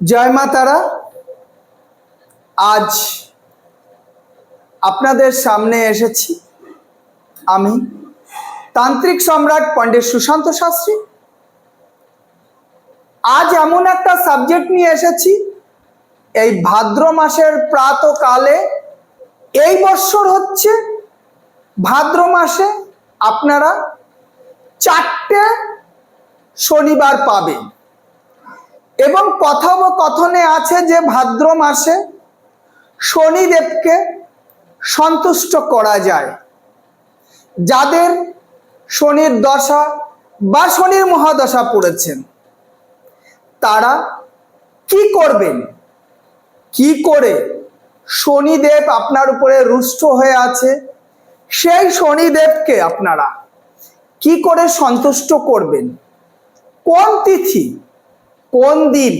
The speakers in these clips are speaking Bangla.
জয় মা তারা। আজ আপনাদের সামনে এসেছি আমি। তান্ত্রিক সম্রাট পণ্ডিত সুশান্ত শাস্ত্রী। আজ এমন একটা সাবজেক্ট নিয়ে এসেছি, এই ভাদ্র মাসের প্রাতকালে। এই বৎসর হচ্ছে ভাদ্র মাসে আপনারা চারটে শনিবার পাবেন। এবং কথোপকথনে আছে যে ভাদ্র মাসে শনিদেবকে সন্তুষ্ট করা যায়। যাদের শনির দশা বা শনির মহাদশা পড়েছেন, তারা কি করবেন? কি করে শনিদেব আপনার উপরে রুষ্ট হয়ে আছে? সেই শনিদেবকে আপনারা কি করে সন্তুষ্ট করবেন? কোন তিথি কোন দিন?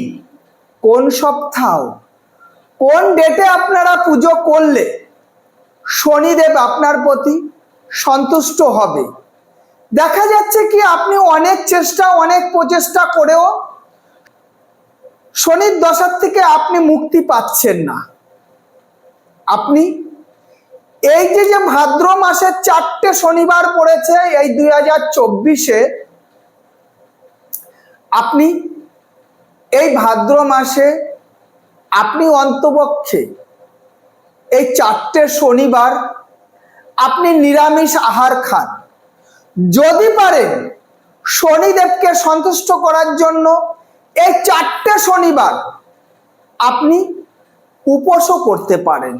কোন সপ্তাহ? কোন ডেটে আপনারা পুজো করলে শনিদেব আপনার প্রতি সন্তুষ্ট হবে? দেখা যাচ্ছে কি আপনি অনেক চেষ্টা, অনেক প্রচেষ্টা করেও শনির দশার থেকে আপনি মুক্তি পাচ্ছেন না। আপনি এই যে যে ভাদ্র মাসের চারটে শনিবার পড়েছে এই দুই হাজার চব্বিশে, আপনি ভাদ্র মাসে আপনি অন্তপক্ষে এই চারটে শনিবার আপনি নিরামিষ আহার খান। যদি পারেন শনিদেবকে সন্তুষ্ট করার জন্য এই চারটে শনিবার আপনি উপোসও করতে পারেন।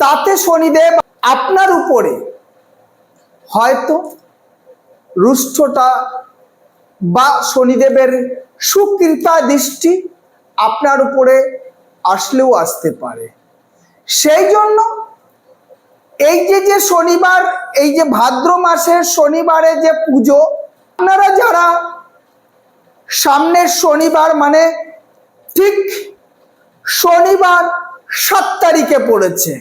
তাতে শনিদেব আপনার উপরে হয়তো রুষ্টটা বা শনিদেবের সুকৃপা দৃষ্টি আপনার উপরে আসলেও আসতে পারে। সেই জন্য এই যে যে শনিবার, এই যে ভাদ্র মাসের শনিবারে যে পুজো, আপনারা যারা সামনের শনিবার মানে ঠিক শনিবার সাত তারিখে পড়েছে,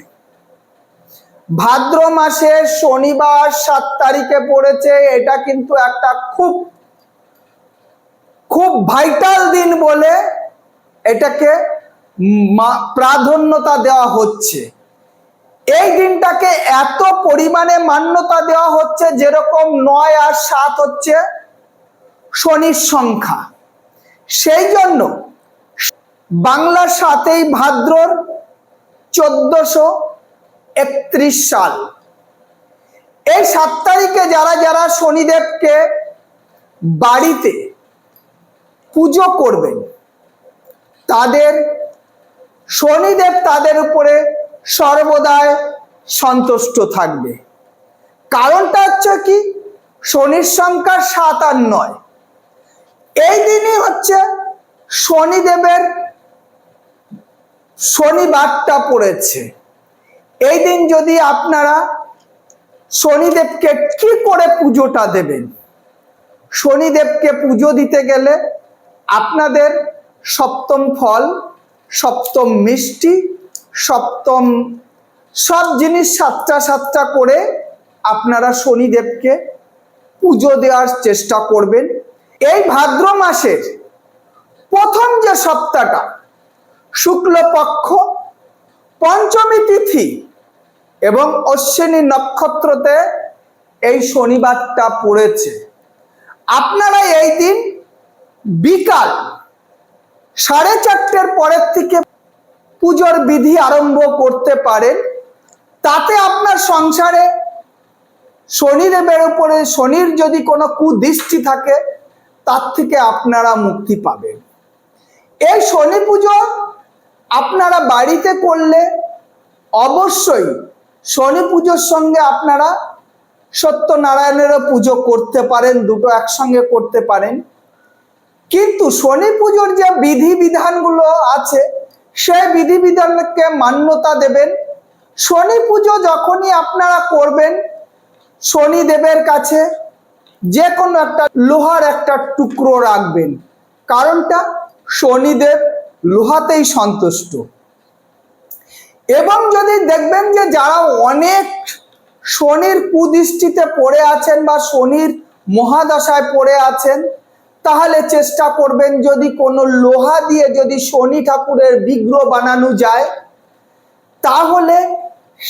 ভাদ্র মাসের শনিবার সাত তারিখে পড়েছে, এটা কিন্তু একটা খুব খুব ভাইটাল দিন বলে এটাকে প্রাধান্যতা দেওয়া হচ্ছে। এই দিনটাকে এত পরিমাণে মান্যতা দেওয়া হচ্ছে যেরকম নয় আর সাত হচ্ছে শনির সংখ্যা। সেই জন্য বাংলা সাতই ভাদ্রর চোদ্দশো একত্রিশ সাল। এই সাত তারিখে যারা যারা শনিদেবকে বাড়িতে পুজো করবেন। তাদের, শনিদেব তাদের উপরে সর্বদাই সন্তুষ্ট থাকবে। কারণটা হচ্ছে কি? শনির সংখ্যা সাত আর নয়। এই দিনই হচ্ছে শনিদেবের শনিবারটা পড়েছে। এই দিন যদি আপনারা শনিদেবকে কি করে পুজোটা দেবেন? শনিদেবকে পুজো দিতে গেলে আপনাদের সপ্তম ফল, সপ্তম মিষ্টি, সপ্তম সব জিনিস সাতটা সাতটা করে আপনারা শনিদেবকে পুজো দেওয়ার চেষ্টা করবেন। এই ভাদ্র মাসের প্রথম যে সপ্তাহটা, শুক্লপক্ষ, পঞ্চমী তিথি এবং অশ্বিনী নক্ষত্রতে এই শনিবারটা পড়েছে। আপনারা এই দিন বিকাল সাড়ে চারটের পরের থেকে পুজোর বিধি আরম্ভ করতে পারেন। তাতে আপনার সংসারে শনিদেবের উপরে শনির যদি কোনো কুদৃষ্টি থাকে, তার থেকে আপনারা মুক্তি পাবেন। এই শনি পুজো আপনারা বাড়িতে করলে অবশ্যই শনি পুজোর সঙ্গে আপনারা সত্যনারায়ণেরও পুজো করতে পারেন, দুটো একসঙ্গে করতে পারেন। কিন্তু শনি পুজোর যে বিধি বিধানগুলো আছে সেই বিধি বিধানকে মান্যতা দেবেন। শনি পুজো যখনই আপনারা করবেন, শনিদেবের কাছে যে কোনো একটা লোহার একটা টুকরো রাখবেন। কারণটা শনিদেব লোহাতেই সন্তুষ্ট। এবং যদি দেখবেন যে যারা অনেক শনির কুদৃষ্টিতে পড়ে আছেন বা শনির মহাদশায় পড়ে আছেন তাহলে চেষ্টা করবেন যদি কোনো লোহা দিয়ে যদি শনি ঠাকুরের বিগ্রহ বানানো যায়, তাহলে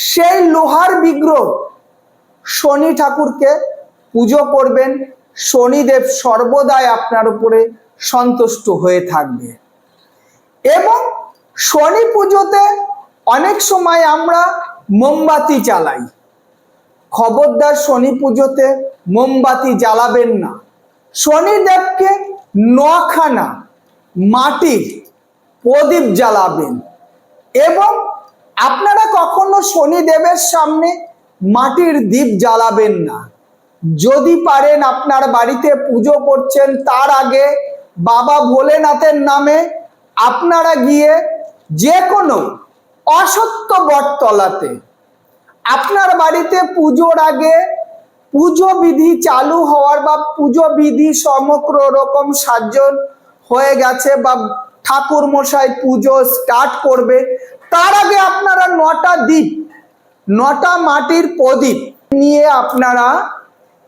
সেই লোহার বিগ্রহ শনি ঠাকুরকে পুজো করবেন, শনিদেব সর্বদাই আপনার উপরে সন্তুষ্ট হয়ে থাকবে। এবং শনি পুজোতে অনেক সময় আমরা মোমবাতি জ্বালাই। খবরদার শনি পুজোতে মোমবাতি জ্বালাবেন না। শনিদেবকে নখানা মাটির প্রদীপ জ্বালাবেন। এবং আপনারা কখনো শনিদেবের সামনে মাটির দ্বীপ জ্বালাবেন না। যদি পারেন আপনার বাড়িতে পুজো করছেন, তার আগে বাবা ভোলেনাথের নামে আপনারা গিয়ে যে কোনো অসত্য বটতলাতে আপনার বাড়িতে পুজোর আগে পুজো বিধি চালু হওয়ার বা পুজো বিধি সমগ্র রকম সাজন হয়ে গেছে বা ঠাকুর মশাই পুজো স্টার্ট করবে। তার আগে আপনারা নটা দ্বীপ, নটা মাটির প্রদীপ নিয়ে আপনারা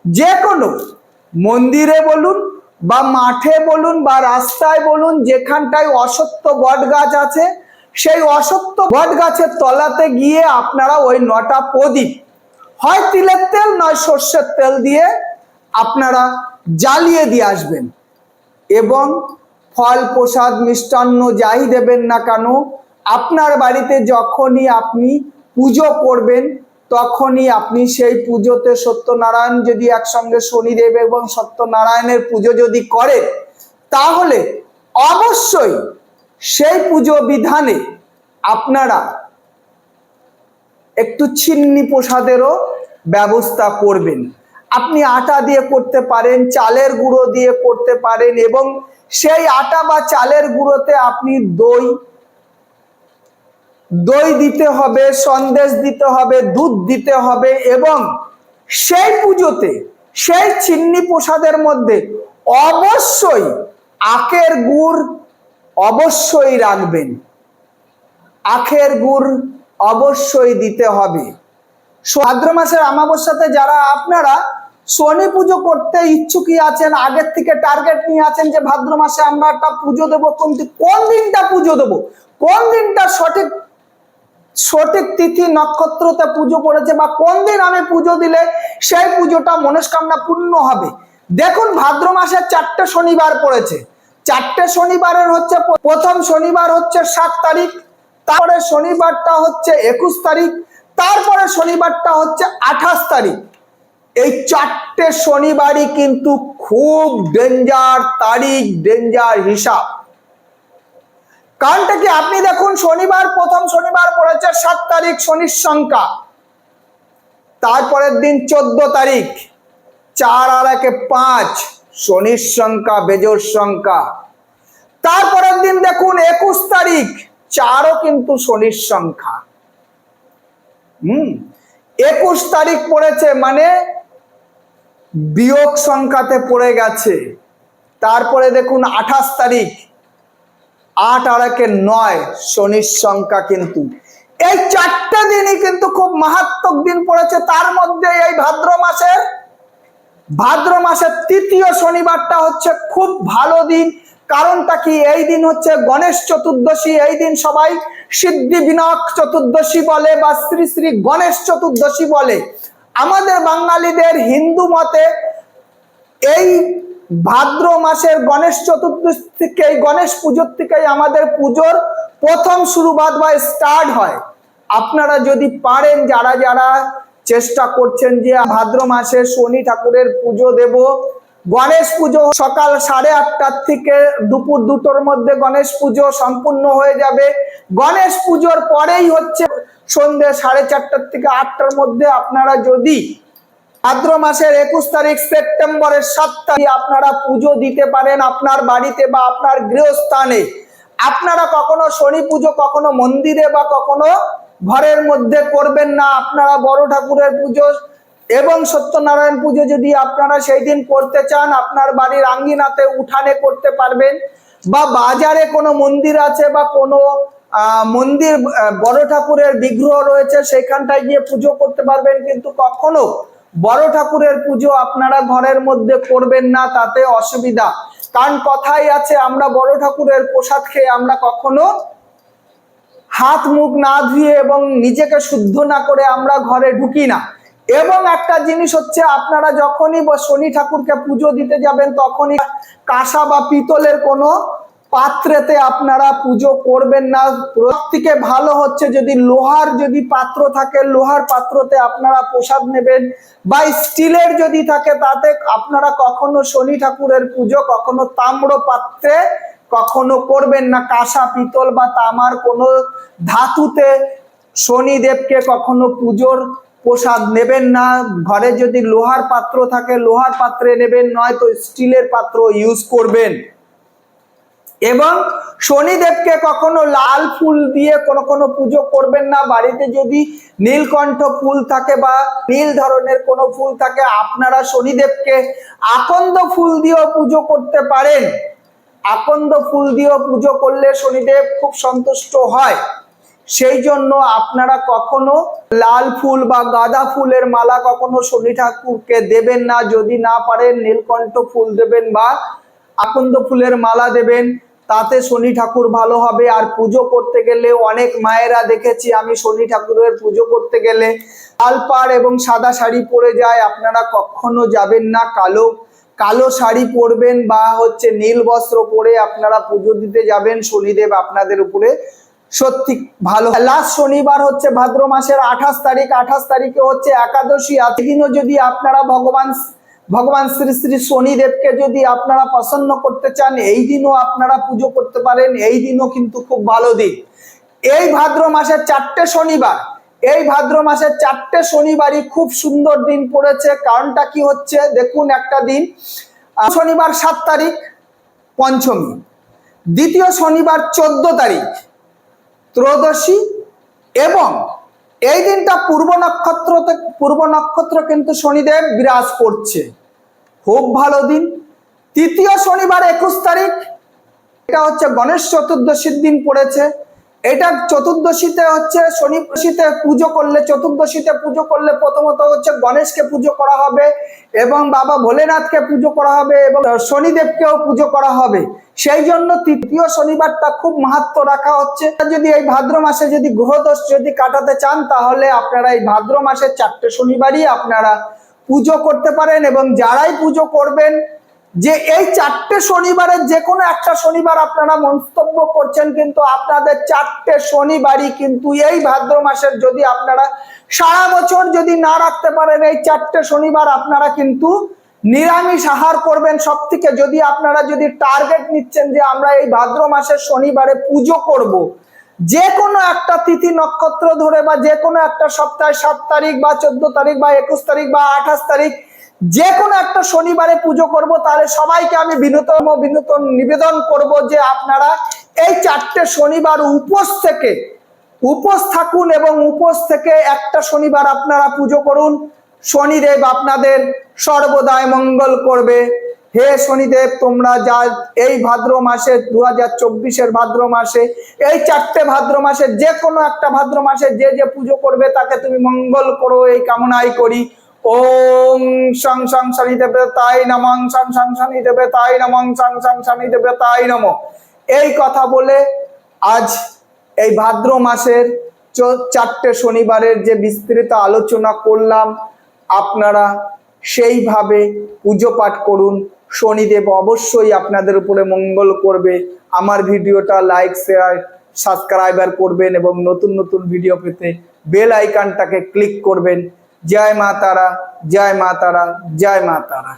যে কোনো মন্দিরে বলুন বা মাঠে বলুন বা রাস্তায় বলুন, যেখানটায় অসত্য বট গাছ আছে, সেই অসত্য বট গাছের তলাতে গিয়ে আপনারা ওই নটা প্রদীপ হয় তিলের তেল, নয় সর্ষের তেল দিয়ে আপনারা জ্বালিয়ে দিয়ে আসবেন। এবং ফল, প্রসাদ, মিষ্টান্ন যাই দেবেন না কেন, আপনার বাড়িতে যখনই আপনি পুজো করবেন, তখনই আপনি সেই পুজোতে সত্যনারায়ণ যদি একসঙ্গে শনিদেব এবং সত্যনারায়ণের পুজো যদি করেন, তাহলে অবশ্যই সেই পুজো বিধানে আপনারা একটু চিন্নি প্রসাদেরও ব্যবস্থা করবেন। আপনি আটা দিয়ে করতে পারেন, চালের গুঁড়ো দিয়ে করতে পারেন এবং সেই আটা বা চালের গুঁড়োতে আপনি দই দই দিতে হবে, সন্দেশ দিতে হবে, দুধ দিতে হবে এবং সেই পুজোতে, সেই চিন্নি প্রসাদের মধ্যে অবশ্যই আখের গুড় অবশ্যই রাখবেন। আখের গুড় অবশ্যই দিতে হবে। ভাদ্র মাসের অমাবস্যাতে যারা আপনারা শনি পুজো করতে ইচ্ছুকই আছেন, আগের থেকে টার্গেট নিয়ে আছেন যে ভাদ্র মাসে আমরা একটা পুজো দেবো, কিন্তু কোন দিনটা পুজো দেবো? কোন দিনটা সঠিক সঠিক তিথি নক্ষত্রতে পুজো করেছে বা কোন দিন আমি পুজো দিলে সেই পুজোটা মনস্কামনা পূর্ণ হবে? দেখুন, ভাদ্র মাসের চারটে শনিবার পড়েছে। চারটে শনিবারের হচ্ছে প্রথম শনিবার হচ্ছে সাত তারিখ তারপরে শনিবারটা হচ্ছে একুশ তারিখ, তারপরে শনিবারটা হচ্ছে আঠাশ তারিখ। এই চারটে শনিবারই কিন্তু খুব ডেঞ্জার তারিখ ডেঞ্জার হিসাব। কারণটা কি? আপনি দেখুন, শনিবার প্রথম শনিবার পড়েছে সাত তারিখ শনির সংখ্যা। তারপরের দিন চোদ্দ তারিখ, চার আর একে পাঁচ, শনির সংখ্যা, বেজোর সংখ্যা। তারপরের দিন দেখুন, একুশ তারিখ চারও কিন্তু শনির সংখ্যা। হুম, একুশ তারিখ পড়েছে মানে বিয়োগ সংখ্যাতে পড়ে গেছে। তারপরে দেখুন আঠাশ তারিখ, আট আর একে নয় শনির সংখ্যা কিন্তু। এই চারটে দিনই কিন্তু খুব মারাত্মক দিন পড়েছে। তার মধ্যে এই ভাদ্র মাসের ভাদ্র মাসের তৃতীয় শনিবারটা হচ্ছে খুব ভালো দিন। কারণটা কি? এই দিন হচ্ছে গণেশ চতুর্দশী, এই দিন সবাই সিদ্ধি বিনায়ক চতুর্দশী বলে বা শ্রী শ্রী গণেশ চতুর্দশী বলে। আমাদের বাঙালিদের হিন্দু মতে এই ভাদ্র মাসের গণেশ চতুর্দশী থেকে এই গণেশ পুজোর থেকেই আমাদের পুজোর প্রথম শুরুবাত বা স্টার্ট হয়। আপনারা যদি পারেন, যারা যারা চেষ্টা করছেন যে ভাদ্র মাসে শনি ঠাকুরের পুজো দেব গণেশ পুজো সকাল সাড়ে আটটার থেকে দুপুর দুটোর মধ্যে গণেশ পুজো সম্পূর্ণ হয়ে যাবে। গণেশ পুজোর পরেই হচ্ছে সন্ধ্যে সাড়ে চারটার থেকে আটটার মধ্যে আপনারা যদি ভাদ্র মাসের একুশ তারিখ, সেপ্টেম্বরের সাত তারিখ আপনারা পুজো দিতে পারেন আপনার বাড়িতে বা আপনার গৃহস্থানে। আপনারা কখনো শনি পুজো, কখনো মন্দিরে বা কখনো ঘরের মধ্যে করবেন না। আপনারা বড় ঠাকুরের পুজো এবং সত্যনারায়ণ পুজো যদি আপনারা সেই দিন করতে চান, আপনার বাড়ির আঙ্গিনাতে উঠানে করতে পারবেন বা বাজারে কোনো মন্দির আছে বা কোনো মন্দির বড় ঠাকুরের বিগ্রহ রয়েছে, সেখানটায় গিয়ে পুজো করতে পারবেন, কিন্তু কখনো বড় ঠাকুরের পুজো আপনারা ঘরের মধ্যে করবেন না, তাতে অসুবিধা। কারণ কথাই আছে, আমরা বড় ঠাকুরের প্রসাদ খেয়ে আমরা কখনো হাত মুখ না ধুয়ে এবং নিজেকে শুদ্ধ না করে আমরা ঘরে ঢুকি না। এবং একটা জিনিস হচ্ছে আপনারা যখনই শনি ঠাকুরকে পুজো দিতে যাবেন তখনই কাঁসা বা পিতলের কোনো পাত্রেতে আপনারা পুজো করবেন না। থেকে ভালো হচ্ছে যদি লোহার যদি পাত্র থাকে, লোহার পাত্রতে আপনারা প্রসাদ নেবেন বা স্টিলের যদি থাকে তাতে আপনারা কখনো শনি ঠাকুরের পুজো, কখনো তাম্র পাত্রে কখনো করবেন না। কাঁসা, পিতল বা তামার কোনো ধাতুতে শনিদেবকে কখনো পুজোর প্রসাদ নেবেন না। ঘরে যদি লোহার পাত্র থাকে, লোহার পাত্রে নেবেন, নয়তো স্টিলের পাত্র ইউজ করবেন। এবং শনিদেবকে কখনো লাল ফুল দিয়ে কোনো কোনো পুজো করবেন না। বাড়িতে যদি নীলকণ্ঠ ফুল থাকে বা নীল ধরনের কোনো ফুল থাকে, আপনারা শনিদেবকে আকন্দ ফুল দিয়েও পুজো করতে পারেন। আকন্দ ফুল দিয়েও পুজো করলে শনিদেব খুব সন্তুষ্ট হয়। সেই জন্য আপনারা কখনো লাল ফুল বা গাঁদা ফুলের মালা কখনো শনি ঠাকুরকে দেবেন না। যদি না পারেন, নীলকণ্ঠ ফুল দেবেন বা আকন্দ ফুলের মালা দেবেন, তাতে শনি ঠাকুর ভালো হবে। আর পুজো করতে গেলে অনেক মায়েরা দেখেছি, আমি শনি ঠাকুরের পুজো করতে গেলে লাল পাড় এবং সাদা শাড়ি পরে যায়, আপনারা কখনো যাবেন না। কালো কালো শাড়ি পরবেন বা হচ্ছে নীল বস্ত্র পরে আপনারা পুজো দিতে যাবেন। শনিদেব আপনাদের উপরে সত্যি ভালো। লাস্ট শনিবার হচ্ছে ভাদ্র মাসের আঠাশ তারিখ। আঠাশ তারিখে হচ্ছে একাদশী দিনও যদি আপনারা ভগবান ভগবান শ্রী শ্রী শনিদেবকে যদি আপনারা প্রসন্ন করতে চান, এই দিনও আপনারা পুজো করতে পারেন। এই দিনও কিন্তু খুব ভালো দিন। এই ভাদ্র মাসের চারটে শনিবার। এই ভাদ্র মাসের চারটে শনিবারই খুব সুন্দর দিন পড়েছে। কারণটা কি হচ্ছে? দেখুন একটা দিন। শনিবার সাত তারিখ, পঞ্চমী। দ্বিতীয় শনিবার চোদ্দ তারিখ। ত্রয়োদশী এবং এই দিনটা পূর্ব নক্ষত্র পূর্ব নক্ষত্র কিন্তু শনিদেব বিরাজ করছে। খুব ভালো দিন। তৃতীয় শনিবার একুশ তারিখ, এটা হচ্ছে গণেশ চতুর্দশীর দিন পড়েছে। এটা চতুর্দশীতে হচ্ছে শনি শনিদশীতে পুজো করলে, চতুর্দশীতে পুজো করলে প্রথমত হচ্ছে গণেশকে পুজো করা হবে এবং বাবা ভোলেনাথকে পুজো করা হবে এবং শনিদেবকেও পুজো করা হবে। সেই জন্য তৃতীয় শনিবারটা খুব মাহাত্ম রাখা হচ্ছে। যদি এই ভাদ্র মাসে যদি গ্রহদোষ যদি কাটাতে চান, তাহলে আপনারা এই ভাদ্র মাসের চারটে শনিবারই আপনারা পুজো করতে পারেন এবং যারাই পুজো করবেন যে এই চারটে শনিবারের যে কোনো একটা শনিবার আপনারা মন্তব্য করছেন, কিন্তু আপনাদের চারটে শনিবারই কিন্তু এই ভাদ্র মাসের যদি আপনারা সারা বছর যদি না রাখতে পারেন, এই চারটে শনিবার আপনারা কিন্তু নিরামিষ আহার করবেন সব থেকে যদি আপনারা যদি টার্গেট নিচ্ছেন যে আমরা এই ভাদ্র মাসের শনিবারে পুজো করব। যে কোনো একটা তিথি নক্ষত্র ধরে বা যে কোনো একটা সপ্তাহে সাত তারিখ বা চোদ্দ তারিখ বা একুশ তারিখ বা আঠাশ তারিখ যে কোনো একটা শনিবারে পুজো করব, তাহলে সবাইকে আমি বিনোতম বিনোদন নিবেদন করব যে আপনারা এই চারটে শনিবার উপোস থেকে, উপোস থাকুন এবং উপোস থেকে একটা শনিবার আপনারা পুজো করুন। শনিদেব আপনাদের সর্বদাই মঙ্গল করবে। হে শনিদেব, তোমরা যা এই ভাদ্র মাসে দু হাজার চব্বিশের ভাদ্র মাসে, এই চারটে ভাদ্র মাসে যে কোনো একটা ভাদ্র মাসে যে যে পুজো করবে, তাকে তুমি মঙ্গল করো, এই কামনাই করি। ওম সং সং শনি দেবে তাই নমং সং সং শনি দেবে তাই নমং সং সং শনি দেবে তাই নম। এই কথা বলে আজ এই ভাদ্র মাসের চারটে শনিবারের যে বিস্তৃত আলোচনা করলাম, আপনারা সেইভাবে পুজো পাঠ করুন। শনিদেব অবশ্যই আপনাদের উপরে মঙ্গল করবে। আমার ভিডিওটা লাইক, শেয়ার, সাবস্ক্রাইবার করবেন এবং নতুন নতুন ভিডিও পেতে বেল আইকনটাকে ক্লিক করবেন। জয় মা তারা জয় মা তারা জয় মা তারা